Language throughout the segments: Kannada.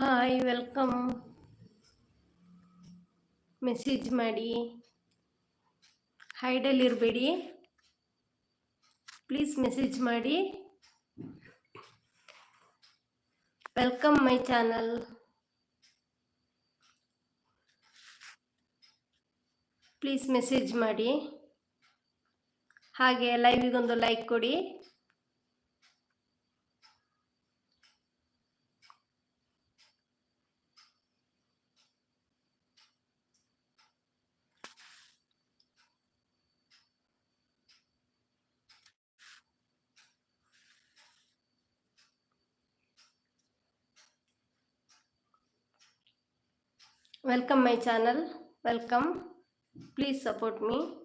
ಹಾಯ್ ವೆಲ್ಕಮ್ ಮೆಸೇಜ್ ಮಾಡಿ. ಹೈಡಲ್ಲಿ ಇರಬೇಡಿ. ಪ್ಲೀಸ್ ಮೆಸೇಜ್ ಮಾಡಿ. Welcome my channel please message ಮಾಡಿ. ಹಾಗೆ ಲೈವಿಗೊಂದು ಲೈಕ್ ಕೊಡಿ. Welcome my channel welcome please support me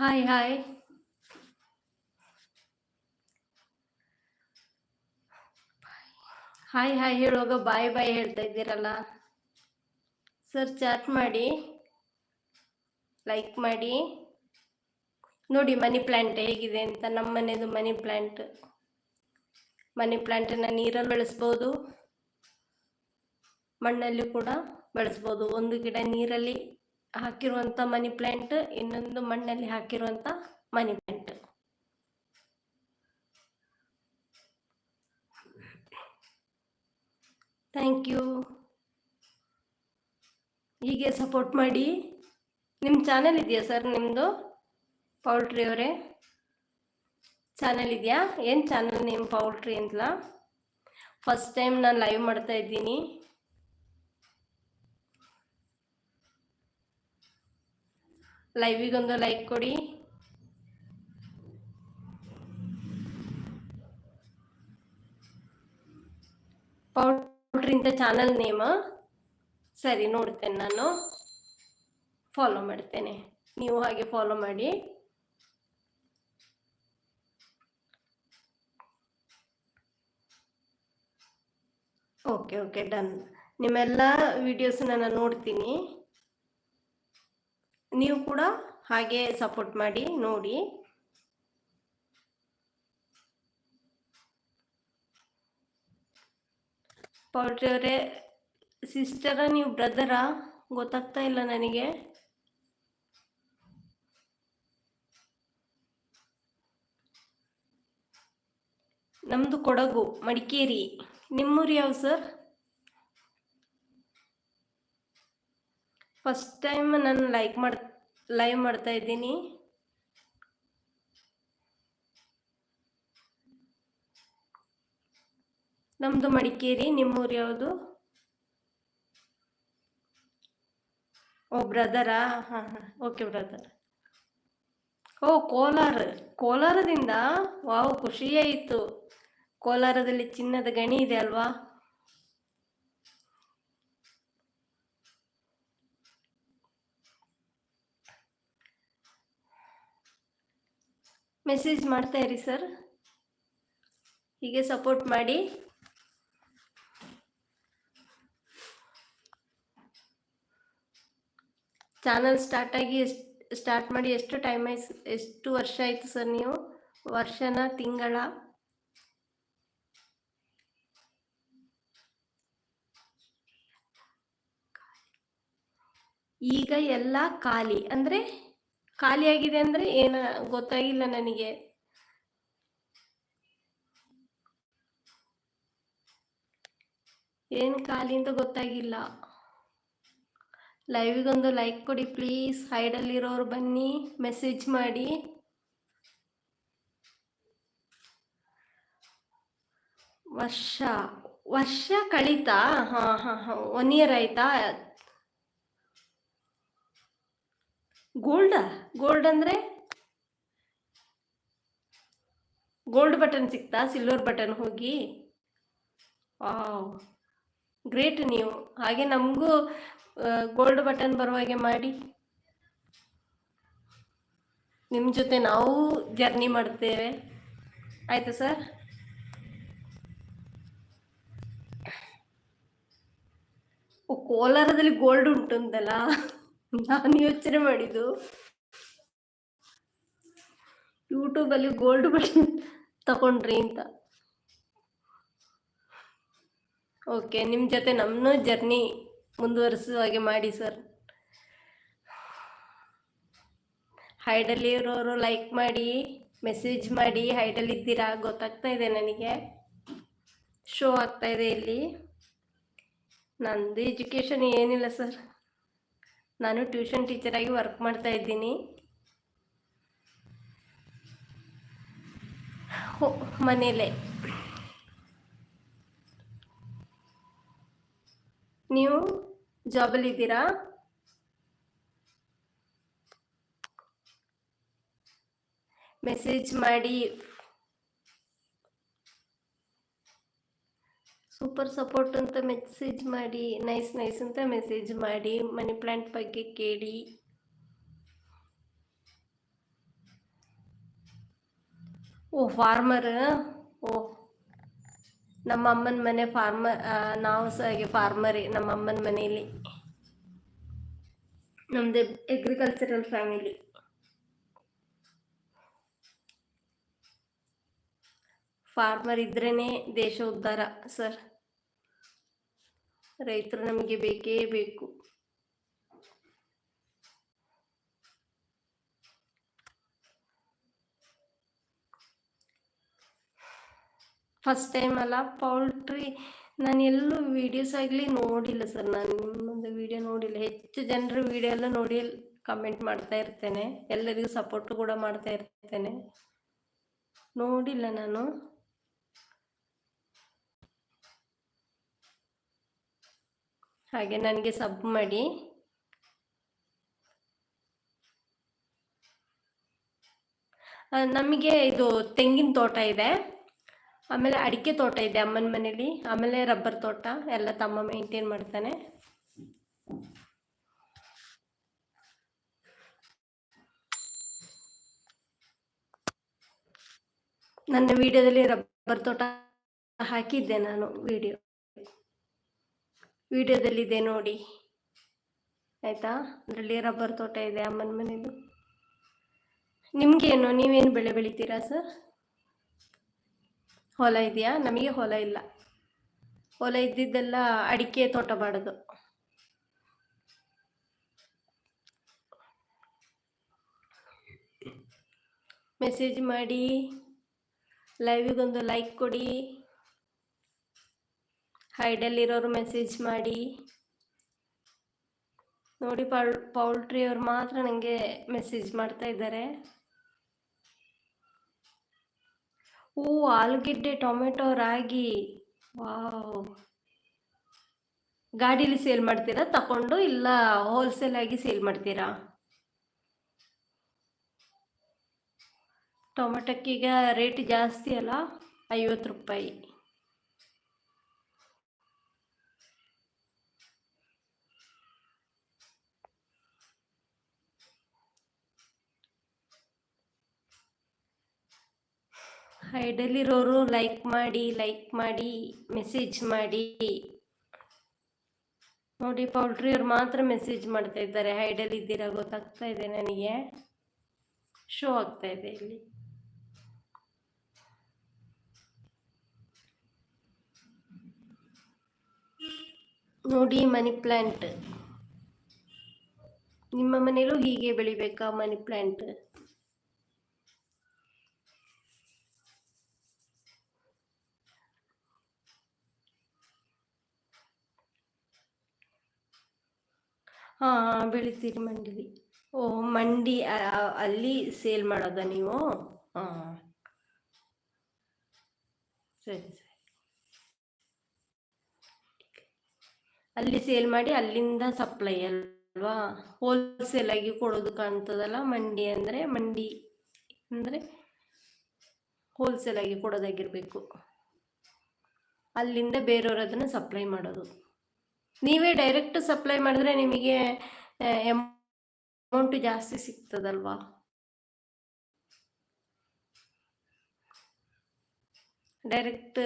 hi hi hi hi ಹೇಳುವಾಗ ಬಾಯ್ ಬಾಯ್ ಹೇಳ್ತಾ ಇದ್ದೀರಲ್ಲ? ಸರ್ ಚಾಟ್ ಮಾಡಿ. ಲೈಕ್ ಮಾಡಿ. ನೋಡಿ ಮನಿ ಪ್ಲ್ಯಾಂಟ್ ಹೇಗಿದೆ ಅಂತ. ನಮ್ಮ ಮನೆಯದು ಮನಿ ಪ್ಲ್ಯಾಂಟ್ ಮನಿ ಪ್ಲ್ಯಾಂಟನ್ನು ನೀರಲ್ಲಿ ಬೆಳೆಸ್ಬೋದು. ಮಣ್ಣಲ್ಲಿ ಕೂಡ ಬೆಳೆಸ್ಬೋದು. ಒಂದು ಗಿಡ ನೀರಲ್ಲಿ ಹಾಕಿರುವಂಥ ಮನಿ ಪ್ಲಾಂಟ್ ಇನ್ನೊಂದು ಮಣ್ಣಲ್ಲಿ ಹಾಕಿರುವಂಥ ಮನಿ ಪ್ಲಾಂಟ್ ಥ್ಯಾಂಕ್ ಯು ಹೀಗೆ ಸಪೋರ್ಟ್ ಮಾಡಿ. ನಿಮ್ಮ ಚಾನೆಲ್ ಇದೆಯಾ ಸರ್ ನಿಮ್ಮದು ಪೌಲ್ಟ್ರಿ ಅವರೇ. ಚಾನೆಲ್ ಇದೆಯಾ? ಏನು ಚಾನಲ್ ನಿಮ್ಮ ಪೌಲ್ಟ್ರಿ ಅಂತಲ್ಲ ಫಸ್ಟ್ ಟೈಮ್ ನಾನು ಲೈವ್ ಮಾಡ್ತಾ ಇದ್ದೀನಿ. ಲೈವಿಗೊಂದು ಲೈಕ್ ಕೊಡಿ. ಪೌಡ್ರಿ ಅಂತ ಚಾನಲ್ ನೇಮ. ಸರಿ, ನೋಡ್ತೇನೆ ನಾನು. ಫಾಲೋ ಮಾಡ್ತೇನೆ. ನೀವು ಹಾಗೆ ಫಾಲೋ ಮಾಡಿ. ಓಕೆ ಓಕೆ ಡನ್ ನಿಮ್ಮೆಲ್ಲ ವಿಡಿಯೋಸ್ ನಾನು ನೋಡ್ತೀನಿ. ನೀವು ಕೂಡ ಹಾಗೆ ಸಪೋರ್ಟ್ ಮಾಡಿ, ನೋಡಿ. ಪೌಲ್ಟ್ರಿ ಅವರೇ ಸಿಸ್ಟರ ನೀವು ಬ್ರದರಾ ಗೊತ್ತಾಗ್ತಾ ಇಲ್ಲ ನನಗೆ. ನಮ್ಮದು ಕೊಡಗು, ಮಡಿಕೇರಿ. ನಿಮ್ಮೂರು ಯಾವ ಸರ್ ಫಸ್ಟ್ ಟೈಮ್ ನಾನು ಲೈಕ್ ಮಾಡ್ ಲೈವ್ ಮಾಡ್ತಾ ಇದ್ದೀನಿ. ನಮ್ಮದು ಮಡಿಕೇರಿ, ನಿಮ್ಮೂರು ಯಾವುದು? ಓ ಬ್ರದರಾ ಹಾಂ ಹಾಂ. ಓಕೆ ಬ್ರದರ್ ಓ, ಕೋಲಾರ. ಕೋಲಾರದಿಂದ? ವಾವ್ ಖುಷಿಯೇ ಇತ್ತು ಕೋಲಾರದಲ್ಲಿ ಚಿನ್ನದ ಗಣಿ ಇದೆ ಅಲ್ವಾ? ಮೆಸೇಜ್ ಮಾಡ್ತಾ ಇರಿ ಸರ್ ಹೀಗೆ ಸಪೋರ್ಟ್ ಮಾಡಿ. ಚಾನಲ್ ಸ್ಟಾರ್ಟ್ ಆಗಿ ಎಷ್ಟು ಸ್ಟಾರ್ಟ್ ಮಾಡಿ ಎಷ್ಟು ಟೈಮ್ ಆಯ್ತು ಎಷ್ಟು ವರ್ಷ ಆಯಿತು ಸರ್ ನೀವು? ವರ್ಷನ, ತಿಂಗಳ? ಈಗ ಎಲ್ಲ ಖಾಲಿ. ಅಂದರೆ ಖಾಲಿಯಾಗಿದೆ ಅಂದರೆ ಏನ ಗೊತ್ತಾಗಿಲ್ಲ ನನಗೆ. ಏನು ಖಾಲಿ ಅಂತ ಗೊತ್ತಾಗಿಲ್ಲ. ಲೈವಿಗೊಂದು ಲೈಕ್ ಕೊಡಿ ಪ್ಲೀಸ್ ಹೈಡಲ್ಲಿರೋರು ಬನ್ನಿ ಮೆಸೇಜ್ ಮಾಡಿ. ವರ್ಷ ವರ್ಷ ಕಳೀತಾ? ಹಾಂ ಹಾಂ ಹಾಂ ಒನ್ ಇಯರ್ ಆಯ್ತಾ? ಗೋಲ್ಡಾ ಗೋಲ್ಡ್ ಅಂದರೆ? ಗೋಲ್ಡ್ ಬಟನ್ ಸಿಕ್ತಾ? ಸಿಲ್ವರ್ ಬಟನ್ ಹೋಗಿ? ಗ್ರೇಟ್ ನೀವು. ಹಾಗೆ ನಮಗೂ ಗೋಲ್ಡ್ ಬಟನ್ ಬರುವಾಗೆ ಮಾಡಿ. ನಿಮ್ಮ ಜೊತೆ ನಾವು ಜರ್ನಿ ಮಾಡ್ತೇವೆ. ಆಯಿತು ಸರ್ ಓ, ಕೋಲಾರದಲ್ಲಿ ಗೋಲ್ಡ್ ಉಂಟು ಅಂತಲ್ಲ ನಾನು ಯೋಚನೆ ಮಾಡಿದ್ದು? ಯೂಟ್ಯೂಬಲ್ಲಿ ಗೋಲ್ಡ್ ಬಟನ್ ತಗೊಂಡ್ರಿ ಅಂತ. ಓಕೆ ನಿಮ್ಮ ಜೊತೆ ನಮ್ಮನ್ನು ಜರ್ನಿ ಮುಂದುವರಿಸುವ ಹಾಗೆ ಮಾಡಿ ಸರ್ ಹೈಡಲ್ಲಿ ಇರೋರು ಲೈಕ್ ಮಾಡಿ ಮೆಸೇಜ್ ಮಾಡಿ ಹೈಡಲ್ಲಿ ಇದ್ದೀರಾ? ಗೊತ್ತಾಗ್ತಾ ಇದೆ ನನಗೆ. ಶೋ ಆಗ್ತಾ ಇದೆ ಇಲ್ಲಿ. ನಂದು ಎಜುಕೇಷನ್ ಏನಿಲ್ಲ ಸರ್ ನಾನು ಟ್ಯೂಷನ್ ಟೀಚರಾಗಿ ವರ್ಕ್ ಮಾಡ್ತಾ ಇದ್ದೀನಿ. ಮನೇಲೆ. ನೀವು ಜಾಬಲ್ಲಿ ಇದ್ದೀರಾ? ಮೆಸೇಜ್ ಮಾಡಿ ಸೂಪರ್ ಸಪೋರ್ಟ್ ಅಂತ ಮೆಸೇಜ್ ಮಾಡಿ ನೈಸ್ ನೈಸ್ ಅಂತ ಮೆಸೇಜ್ ಮಾಡಿ ಮನಿ ಪ್ಲಾಂಟ್ ಬಗ್ಗೆ ಕೇಳಿ. ಓ ಫಾರ್ಮರ್ ಓ, ನಮ್ಮ ಅಮ್ಮನ ಮನೆ ಫಾರ್ಮರ್ ನಾವು ಸಹ ಹಾಗೆ ಫಾರ್ಮರೇ ನಮ್ಮ ಅಮ್ಮನ ಮನೆಯಲ್ಲಿ. ನಮ್ಮದೇ ಅಗ್ರಿಕಲ್ಚರಲ್ ಫ್ಯಾಮಿಲಿ ಫಾರ್ಮರ್ ಇದ್ರೇನೆ ದೇಶ ಉದ್ಧಾರ ಸರ್ ರೈತರು ನಮಗೆ ಬೇಕೇ ಬೇಕು. ಫಸ್ಟ್ ಟೈಮ್ ಅಲ್ಲ ಪೌಲ್ಟ್ರಿ ನಾನು ಎಲ್ಲೂ ವೀಡಿಯೋಸ್ ಆಗಲಿ ನೋಡಿಲ್ಲ ಸರ್ ನಾನು ನಿಮ್ಮೊಂದು ವೀಡಿಯೋ ನೋಡಿಲ್ಲ. ಹೆಚ್ಚು ಜನರ ವೀಡಿಯೋ ಎಲ್ಲ ನೋಡಿ ಕಮೆಂಟ್ ಮಾಡ್ತಾ ಇರ್ತೇನೆ. ಎಲ್ಲರಿಗೂ ಸಪೋರ್ಟ್ ಕೂಡ ಮಾಡ್ತಾ ಇರ್ತೇನೆ. ನೋಡಿಲ್ಲ ನಾನು. ಹಾಗೆ ನನಗೆ ಸಬ್ ಮಾಡಿ. ನಮಗೆ ಇದು ತೆಂಗಿನ ತೋಟ ಇದೆ. ಆಮೇಲೆ ಅಡಿಕೆ ತೋಟ ಇದೆ ಅಮ್ಮನ ಮನೇಲಿ. ಆಮೇಲೆ ರಬ್ಬರ್ ತೋಟ, ಎಲ್ಲ ತಮ್ಮ ಮೇಂಟೈನ್ ಮಾಡ್ತಾನೆ. ನನ್ನ ವಿಡಿಯೋದಲ್ಲಿ ರಬ್ಬರ್ ತೋಟ ಹಾಕಿದ್ದೆ ನಾನು ವಿಡಿಯೋ ವಿಡಿಯೋದಲ್ಲಿದೆ ನೋಡಿ. ಆಯಿತಾ? ಅದರಲ್ಲಿ ರಬ್ಬರ್ ತೋಟ ಇದೆ ಅಮ್ಮನ ಮನೇದು ನಿಮಗೇನು? ನೀವೇನು ಬೆಳೆ ಬೆಳಿತೀರಾ ಸರ್? ಹೊಲ ಇದೆಯಾ? ನಮಗೆ ಹೊಲ ಇಲ್ಲ. ಹೊಲ ಇದ್ದಿದ್ದೆಲ್ಲ ಅಡಿಕೆ ತೋಟ ಮಾಡೋದು. ಮೆಸೇಜ್ ಮಾಡಿ ಲೈವಿಗೊಂದು ಲೈಕ್ ಕೊಡಿ. ಹೈಡಲ್ಲಿರೋರು ಮೆಸೇಜ್ ಮಾಡಿ. ನೋಡಿ ಪೌಲ್ ಪೌಲ್ಟ್ರಿ ಅವ್ರು ಮಾತ್ರ ನನಗೆ ಮೆಸೇಜ್ ಮಾಡ್ತಾ ಇದ್ದಾರೆ. ಹೂ, ಆಲೂಗೆಡ್ಡೆ, ಟೊಮೆಟೊ, ರಾಗಿ. ವಾವ್. ಗಾಡೀಲಿ ಸೇಲ್ ಮಾಡ್ತೀರಾ ತಗೊಂಡು ಇಲ್ಲ ಹೋಲ್ಸೇಲ್ ಆಗಿ ಸೇಲ್ ಮಾಡ್ತೀರಾ? ಟೊಮೆಟೊಕ್ಕೀಗ ರೇಟ್ ಜಾಸ್ತಿ ಅಲ್ಲ, ಐವತ್ತು ರೂಪಾಯಿ. ಹೈಡಲ್ಲಿರೋರು ಲೈಕ್ ಮಾಡಿ ಲೈಕ್ ಮಾಡಿ ಮೆಸೇಜ್ ಮಾಡಿ. ನೋಡಿ, ಪೌಲ್ಟ್ರಿ ಅವ್ರು ಮಾತ್ರ ಮೆಸೇಜ್ ಮಾಡ್ತಾ ಇದ್ದಾರೆ. ಹೈಡಲ್ ಇದ್ದೀರಾ ಗೊತ್ತಾಗ್ತಾ ಇದೆ ನನಗೆ. ಶೋ ಆಗ್ತಾ ಇದೆ ಇಲ್ಲಿ. ನೋಡಿ ಮನಿ ಪ್ಲ್ಯಾಂಟ್ ನಿಮ್ಮ ಮನೇಲೂ ಹೀಗೆ ಬೆಳಿಬೇಕಾ ಮನಿ ಪ್ಲ್ಯಾಂಟ್ ಹಾಂ ಬೆಳಿತೀರಿ ಮಂಡಿಲಿ. ಓ, ಮಂಡಿ ಅಲ್ಲಿ ಸೇಲ್ ಮಾಡೋದಾ ನೀವು? ಹಾಂ. ಸರಿ ಸರಿ. ಅಲ್ಲಿ ಸೇಲ್ ಮಾಡಿ ಅಲ್ಲಿಂದ ಸಪ್ಲೈ ಅಲ್ವಾ? ಹೋಲ್ಸೇಲ್ ಆಗಿ ಕೊಡೋದು ಕಾಣ್ತದಲ್ಲ ಮಂಡಿ ಅಂದರೆ ಮಂಡಿ ಅಂದರೆ ಹೋಲ್ಸೇಲ್ ಆಗಿ ಕೊಡೋದಾಗಿರಬೇಕು. ಅಲ್ಲಿಂದ ಬೇರೆಯವ್ರ ಅದನ್ನು ಸಪ್ಲೈ ಮಾಡೋದು. ನೀವೇ ಡೈರೆಕ್ಟ್ ಸಪ್ಲೈ ಮಾಡಿದ್ರೆ ನಿಮಗೆ ಅಮೌಂಟ್ ಜಾಸ್ತಿ ಸಿಗ್ತದಲ್ವಾ? ಡೈರೆಕ್ಟ್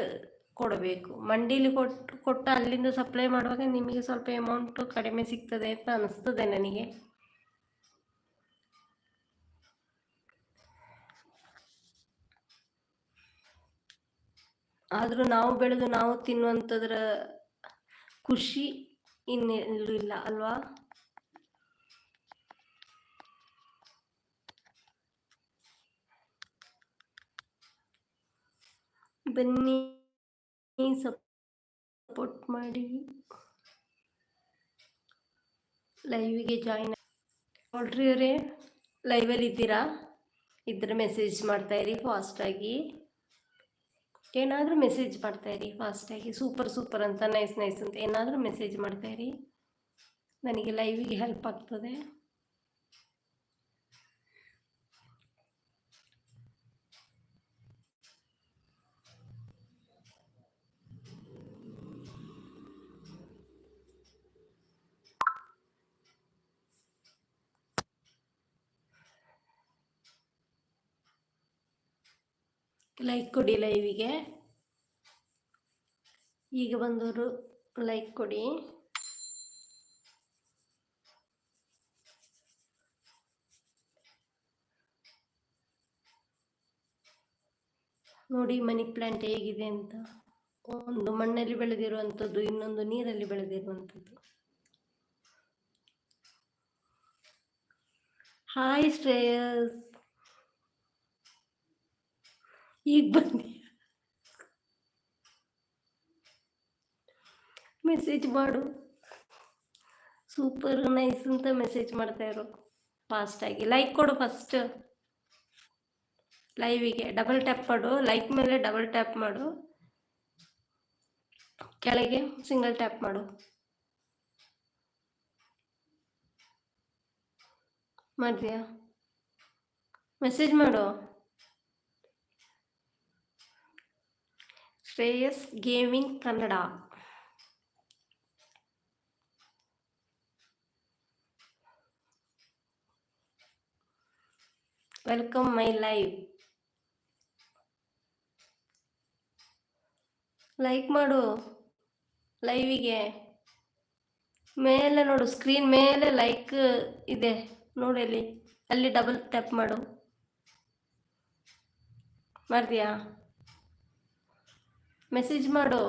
ಕೊಡಬೇಕು. ಮಂಡೀಲಿ ಕೊಟ್ಟು ಕೊಟ್ಟು ಅಲ್ಲಿಂದ ಸಪ್ಲೈ ಮಾಡುವಾಗ ನಿಮಗೆ ಸ್ವಲ್ಪ ಅಮೌಂಟ್ ಕಡಿಮೆ ಸಿಗ್ತದೆ ಅಂತ ಅನಿಸ್ತದೆ ನನಗೆ. ಆದರೂ ನಾವು ಬೆಳೆದು ನಾವು ತಿನ್ನುವಂಥದ್ರ ಖುಷಿ ಇನ್ನೆಲ್ಲೂ ಇಲ್ಲ ಅಲ್ವಾ? ಬನ್ನಿ ಸಪೋರ್ಟ್ ಮಾಡಿ. ಲೈವಿಗೆ ಜಾಯಿನ್ ನೋಡ್ರಿ ಅವರೇ ಲೈವಲ್ಲಿ ಇದ್ದೀರಾ? ಇದ್ರೆ ಮೆಸೇಜ್ ಮಾಡ್ತಾಯಿರಿ ಫಾಸ್ಟಾಗಿ ಏನಾದರೂ ಮೆಸೇಜ್ ಮಾಡ್ತಾಯಿರಿ ಫಾಸ್ಟಾಗಿ ಸೂಪರ್ ಸೂಪರ್ ಅಂತ ನೈಸ್ ನೈಸ್ ಅಂತ ಏನಾದರೂ ಮೆಸೇಜ್ ಮಾಡ್ತಾಯಿರಿ ನನಗೆ ಲೈವಿಗೆ ಹೆಲ್ಪ್ ಆಗ್ತದೆ. ಲೈಕ್ ಕೊಡಿ ಲೈವಿಗೆ ಈಗ ಬಂದವರು ಲೈಕ್ ಕೊಡಿ. ನೋಡಿ ಮನಿ ಪ್ಲಾಂಟ್ ಹೇಗಿದೆ ಅಂತ. ಒಂದು ಮಣ್ಣಲ್ಲಿ ಬೆಳೆದಿರುವಂಥದ್ದು ಇನ್ನೊಂದು ನೀರಲ್ಲಿ ಬೆಳೆದಿರುವಂಥದ್ದು ಹಾಯ್ ಶ್ರೇಯಸ್. ಈಗ ಬನ್ನಿ. ಮೆಸೇಜ್ ಮಾಡು. ಸೂಪರ್ ನೈಸ್ ಅಂತ ಮೆಸೇಜ್ ಮಾಡ್ತಾ ಇರೋ. ಫಾಸ್ಟಾಗಿ ಲೈಕ್ ಕೊಡು ಫಸ್ಟ್ ಲೈವಿಗೆ ಡಬಲ್ ಟ್ಯಾಪ್ ಮಾಡು. ಲೈಕ್ ಮೇಲೆ ಡಬಲ್ ಟ್ಯಾಪ್ ಮಾಡು. ಕೆಳಗೆ ಸಿಂಗಲ್ ಟ್ಯಾಪ್ ಮಾಡು. ಮಾಡಿದ್ಯಾ ಮೆಸೇಜ್ ಮಾಡು. Shreyas gaming Kannada. Welcome my live like ಮಾಡು ಲೈವಿಗೆ. ಮೇಲೆ ನೋಡು, ಸ್ಕ್ರೀನ್ ಮೇಲೆ ಲೈಕ್ ಇದೆ. ನೋಡಿ ಅಲ್ಲಿ ಡಬಲ್ ಟ್ಯಾಪ್ ಮಾಡು. ಮಾಡಿದ್ಯಾ ಮೆಸೇಜ್ ಮಾಡು.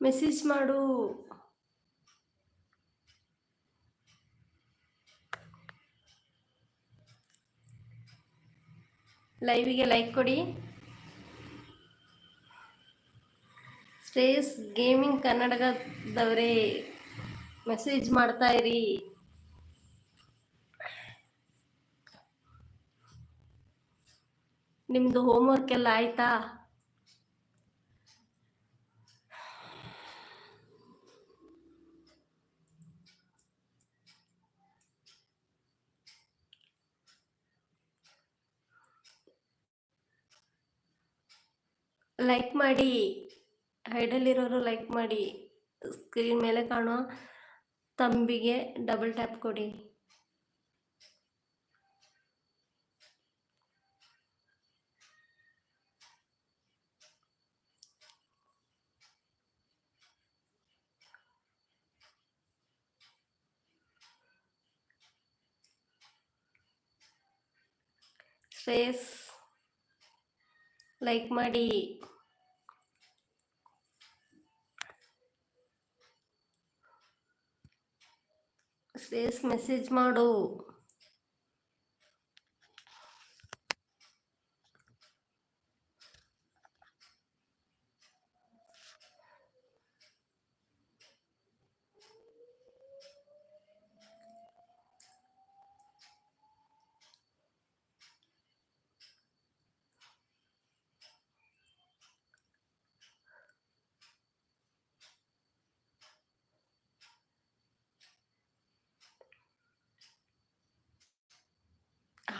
ಮೆಸೇಜ್ ಮಾಡು. ಲೈವಿಗೆ ಲೈಕ್ ಕೊಡಿ. ಸ್ಟೇಸ್ ಗೇಮಿಂಗ್ ಕನ್ನಡದವರೇ ಮೆಸೇಜ್ ಮಾಡ್ತಾ ಇರಿ. ನಿಮ್ಮದು ಹೋಮ್ವರ್ಕ್ ಎಲ್ಲ ಆಯ್ತಾ? ಲೈಕ್ ಮಾಡಿ ಹೈಡಲ್ಲಿರೋರು ಲೈಕ್ ಮಾಡಿ ಸ್ಕ್ರೀನ್ ಮೇಲೆ ಕಾಣೋ ತಂಬಿಗೆ ಡಬಲ್ ಟ್ಯಾಪ್ ಕೊಡಿ. ಶ್ರೇಯಸ್ ಲೈಕ್ ಮಾಡಿ. ಶ್ರೇಯಸ್ ಮೆಸೇಜ್ ಮಾಡು.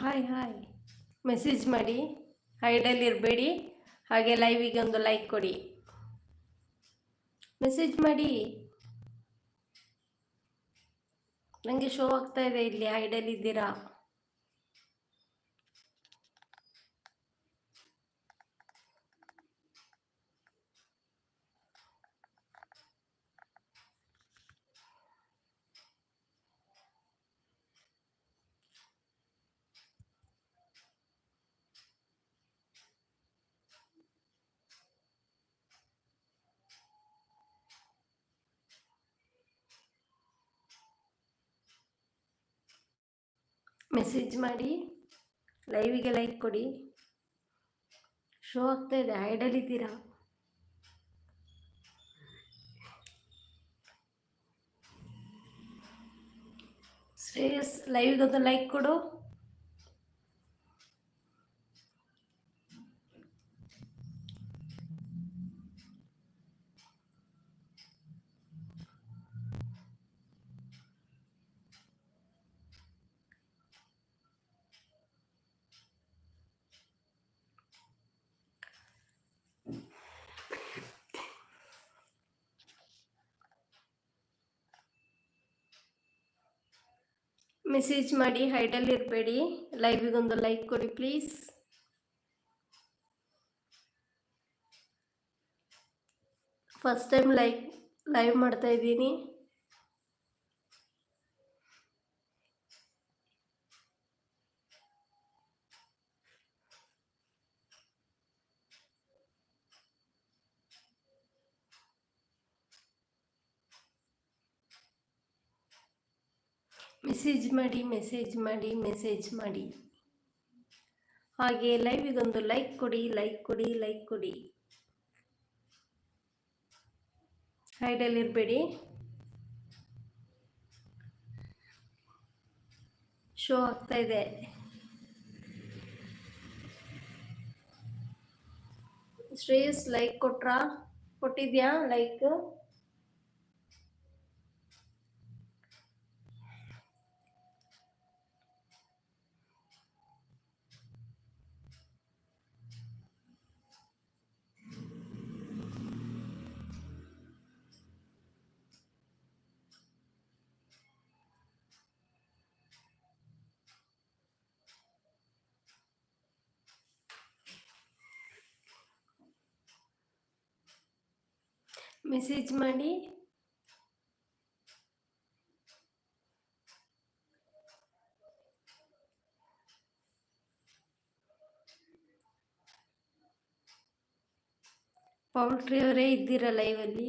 ಹಾಯ್ ಹಾಯ್ ಮೆಸೇಜ್ ಮಾಡಿ. ಹೈಡಲ್ಲಿರಬೇಡಿ ಹಾಗೆ ಲೈವಿಗೆ ಒಂದು ಲೈಕ್ ಕೊಡಿ. ಮೆಸೇಜ್ ಮಾಡಿ. ನನಗೆ ಶೋ ಆಗ್ತಾ ಇದೆ ಇಲ್ಲಿ ಹೈಡಲ್ಲಿ ಮೆಸೇಜ್ ಮಾಡಿ ಲೈವಿಗೆ ಲೈಕ್ ಕೊಡಿ. ಶೋ ಆಗ್ತಾ ಇದೆ ಹೈಡಲ್ಲಿದ್ದೀರಾ ಶ್ರೇಯಸ್ ಲೈವಿಗೊಂದು ಲೈಕ್ ಕೊಡು. ಮೆಸೇಜ್ ಮಾಡಿ ಹೈಡಲ್ಲಿ ಇರಬೇಡಿ. ಲೈವಿಗೊಂದು ಲೈಕ್ ಕೊಡಿ please first time like live ಮಾಡ್ತಾ ಇದ್ದೀನಿ. ಮೆಸೇಜ್ ಮಾಡಿ ಮೆಸೇಜ್ ಮಾಡಿ ಮೆಸೇಜ್ ಮಾಡಿ. ಹಾಗೆ ಲೈವಿಗೊಂದು ಲೈಕ್ ಕೊಡಿ ಲೈಕ್ ಕೊಡಿ ಲೈಕ್ ಕೊಡಿ. ಹೈಡಲ್ಲಿ ಇರಬೇಡಿ. ಶೋ ಆಗ್ತಾ ಇದೆ. ಶ್ರೇಯಸ್ ಲೈಕ್ ಕೊಟ್ರಾ? ಕೊಟ್ಟಿದ್ಯಾ ಲೈಕ್ ಮೆಸೇಜ್ ಮಾಡಿ. ಪೌಲ್ಟ್ರಿ ಅವರೇ ಇದ್ದೀರಾ ಲೈವಲ್ಲಿ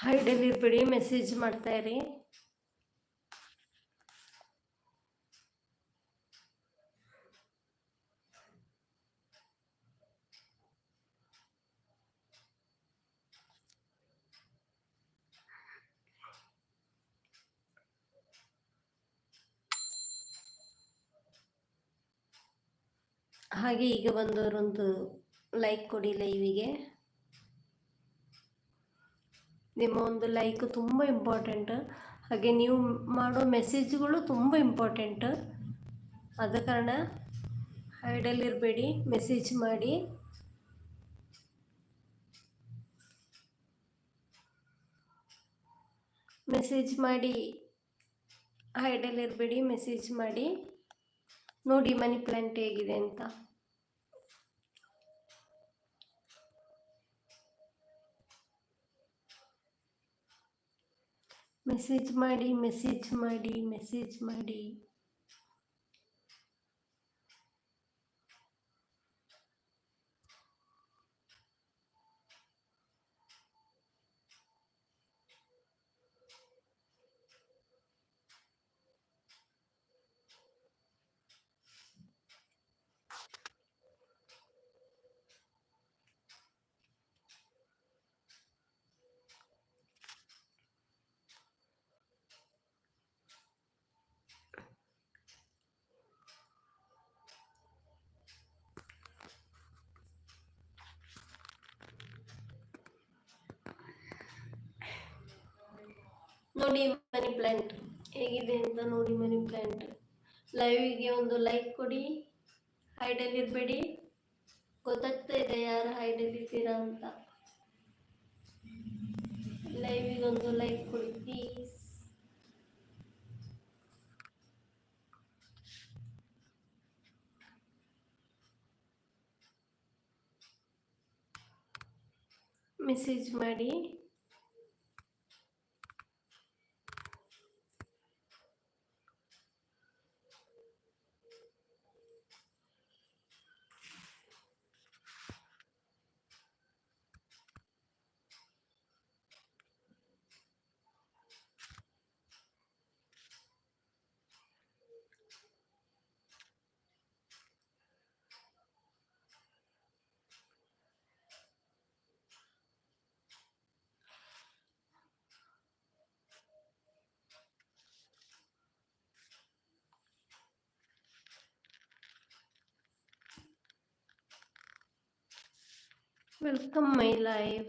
ಹೈಡಲ್ಲಿ ಇರಬೇಡಿ ಮೆಸೇಜ್ ಮಾಡ್ತಾ ಇರಿ. ಹಾಗೆ ಈಗ ಬಂದವರೊಂದು ಲೈಕ್ ಕೊಡಿ ಲೈವಿಗೆ ನಿಮ್ಮ ಒಂದು ಲೈಕ್ ತುಂಬ ಇಂಪಾರ್ಟೆಂಟ್ ಹಾಗೆ ನೀವು ಮಾಡೋ ಮೆಸೇಜ್ಗಳು ತುಂಬ ಇಂಪಾರ್ಟೆಂಟ್ ಆದ ಕಾರಣ ಹೈಡಲ್ಲಿರಬೇಡಿ ಮೆಸೇಜ್ ಮಾಡಿ. ಮೆಸೇಜ್ ಮಾಡಿ. ಹೈಡಲ್ಲಿರಬೇಡಿ ಮೆಸೇಜ್ ಮಾಡಿ. ನೋಡಿ ಮನಿ ಪ್ಲ್ಯಾಂಟ್ ಹೇಗಿದೆ ಅಂತ. ಮೆಸೇಜ್ ಮಾಡಿ ಮೆಸೇಜ್ ಮಾಡಿ ಮೆಸೇಜ್ ಮಾಡಿ ನೋಡಿ ಮನಿ ಪ್ಲ್ಯಾಂಟ್ ಹೇಗಿದೆ ಅಂತ ನೋಡಿ ಮನಿ ಪ್ಲ್ಯಾಂಟ್ ಲೈವಿಗೆ ಒಂದು ಲೈಕ್ ಕೊಡಿ. ಹೈಡಲ್ಲಿ ಇರಬೇಡಿ. ಗೊತ್ತಾಗ್ತಾ ಇದೆ ಯಾರು ಹೈಡಲ್ಲಿ ಇದ್ದೀರಾ ಅಂತ. ಲೈವಿಗೆ ಒಂದು ಲೈಕ್ ಕೊಡಿ ಪ್ಲೀಸ್ ಮೆಸೇಜ್ ಮಾಡಿ. Welcome my live